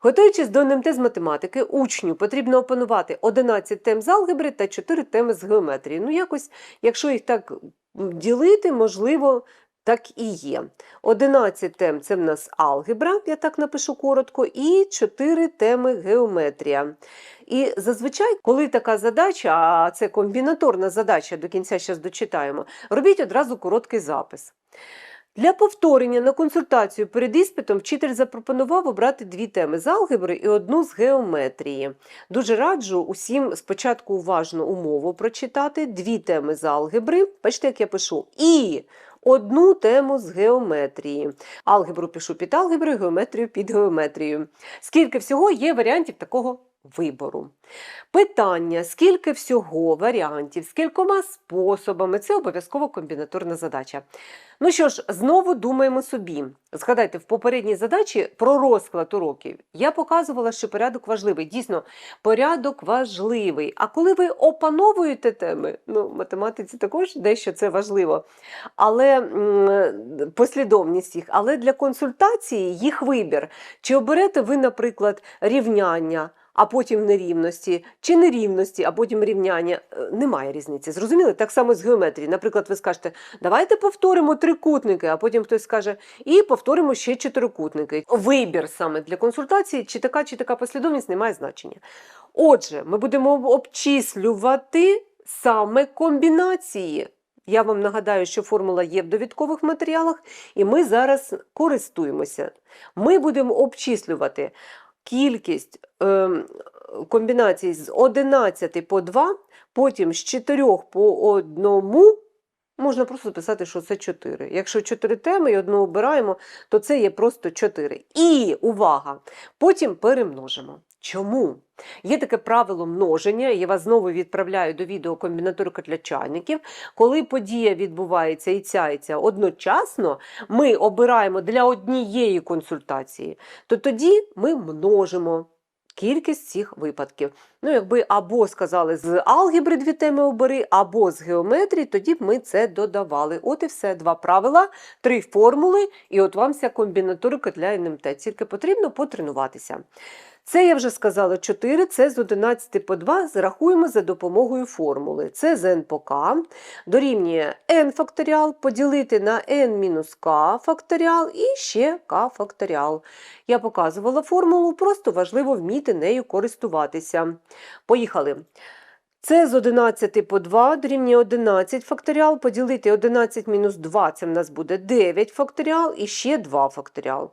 Готуючись до НМТ з математики, учню потрібно опанувати 11 тем з алгебри та 4 теми з геометрії. Ну, якось, якщо їх так ділити, можливо, так і є. 11 тем це в нас алгебра, я так напишу коротко, і 4 теми геометрія. І зазвичай, коли така задача, а це комбінаторна задача, до кінця зараз дочитаємо, робіть одразу короткий запис. Для повторення на консультацію перед іспитом вчитель запропонував обрати дві теми з алгебри і одну з геометрії. Дуже раджу усім спочатку уважно умову прочитати, дві теми з алгебри. Бачите, як я пишу, і одну тему з геометрії. Алгебру пишу під алгеброю, геометрію під геометрією. Скільки всього є варіантів такого вибору? Питання, скільки всього варіантів, з кількома способами це обов'язково комбінаторна задача. Ну що ж, знову думаємо собі. Згадайте, в попередній задачі про розклад уроків я показувала, що порядок важливий. Дійсно, порядок важливий. А коли ви опановуєте теми, ну, в математиці також дещо це важливо, але послідовність їх, але для консультації їх вибір. Чи оберете ви, наприклад, рівняння? А потім нерівності, чи нерівності, а потім рівняння. Е, Немає різниці. Зрозуміли? Так само з геометрії. Наприклад, ви скажете, давайте повторимо трикутники, а потім хтось скаже, і повторимо ще чотирикутники. Вибір саме для консультації, чи така, чи така послідовність не має значення. Отже, ми будемо обчислювати саме комбінації. Я вам нагадаю, що формула є в довідкових матеріалах, і ми зараз користуємося. Ми будемо обчислювати кількість е, комбінацій з 11 по 2, потім з 4 по 1. Можна просто писати, що це 4. Якщо 4 теми і одну обираємо, то це є просто 4. І увага! Потім перемножимо. Чому? Є таке правило множення, я вас знову відправляю до відео комбінаторика для чайників. Коли подія відбувається і ця, і ця одночасно, ми обираємо для однієї консультації, то тоді ми множимо кількість цих випадків. Ну, якби або сказали з алгебри дві теми обери, або з геометрії, тоді б ми це додавали. От і все, два правила, три формули, і от вам вся комбінаторика для НМТ. Тільки потрібно потренуватися. Це я вже сказала 4, це з 11 по 2 зарахуємо за допомогою формули. Це з n по k дорівнює n факторіал поділити на n-k факторіал і ще k факторіал. Я показувала формулу, просто важливо вміти нею користуватися. Поїхали. Це з 11 по 2 дорівнює 11 факторіал, поділити 11 мінус 2, це в нас буде 9 факторіал і ще 2 факторіал.